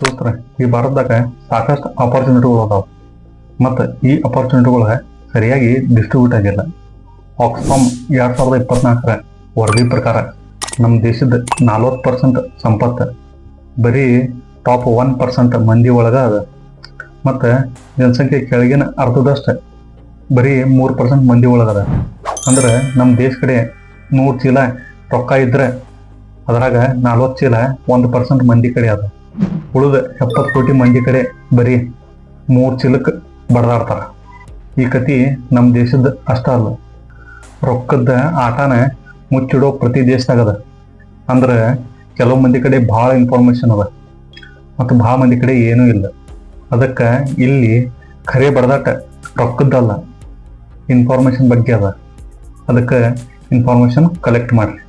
ದೋಸ್ತರ ಈ ಭಾರತದಾಗ ಸಾಕಷ್ಟು ಆಪರ್ಚುನಿಟಿಗಳು ಅದಾವ. ಮತ್ತು ಈ ಅಪರ್ಚುನಿಟಿಗಳು ಸರಿಯಾಗಿ ಡಿಸ್ಟ್ರಿಬ್ಯೂಟ್ ಆಗಿಲ್ಲ. ಆಕ್ಸ್ಫಾಮ್ ಎರಡು ಸಾವಿರದ ಇಪ್ಪತ್ನಾಲ್ಕರ ವರದಿ ಪ್ರಕಾರ ನಮ್ಮ ದೇಶದ ನಲ್ವತ್ತು ಪರ್ಸೆಂಟ್ ಸಂಪತ್ತು ಬರೀ ಟಾಪ್ ಒನ್ ಪರ್ಸೆಂಟ್ ಮಂದಿ ಒಳಗೆ ಅದ. ಮತ್ತು ಜನಸಂಖ್ಯೆ ಕೆಳಗಿನ ಅರ್ಧದಷ್ಟು ಬರೀ ಮೂರು ಪರ್ಸೆಂಟ್ ಮಂದಿ ಒಳಗದ ಅಂದ್ರೆ ನಮ್ಮ ದೇಶ ಕಡೆ ನೂರು ಚೀಲ ರೊಕ್ಕ ಇದ್ರೆ ಅದ್ರಾಗ ನಲ್ವತ್ತು ಚೀಲ ಒಂದು ಪರ್ಸೆಂಟ್ ಮಂದಿ ಕಡೆ ಅದ. ಉಳಿದ ಎಪ್ಪತ್ತು ಕೋಟಿ ಮಂದಿ ಕಡೆ ಬರೀ ಮೂರು ಚೀಲಕ್ಕೆ ಬಡದಾಡ್ತಾರ. ಈ ಕತಿ ನಮ್ಮ ದೇಶದ ಅಷ್ಟ ಅಲ್ಲ ರೊಕ್ಕದ ಆಟನ ಮುಚ್ಚಿಡೋ ಪ್ರತಿ ದೇಶದಾಗ ಅದ ಅಂದ್ರೆ ಕೆಲವು ಮಂದಿ ಕಡೆ ಭಾಳ ಇನ್ಫಾರ್ಮೇಶನ್ ಅದ, ಮತ್ತು ಭಾಳ ಮಂದಿ ಕಡೆ ಏನೂ ಇಲ್ಲ. ಅದಕ್ಕೆ ಇಲ್ಲಿ ಖರೆ ಬಡದಾಟ ರೊಕ್ಕದ್ದಲ್ಲ ಇನ್ಫಾರ್ಮೇಶನ್ ಬಗ್ಗೆ ಅದ. ಅದಕ್ಕೆ ಇನ್ಫಾರ್ಮೇಶನ್ ಕಲೆಕ್ಟ್ ಮಾಡ್ರಿ.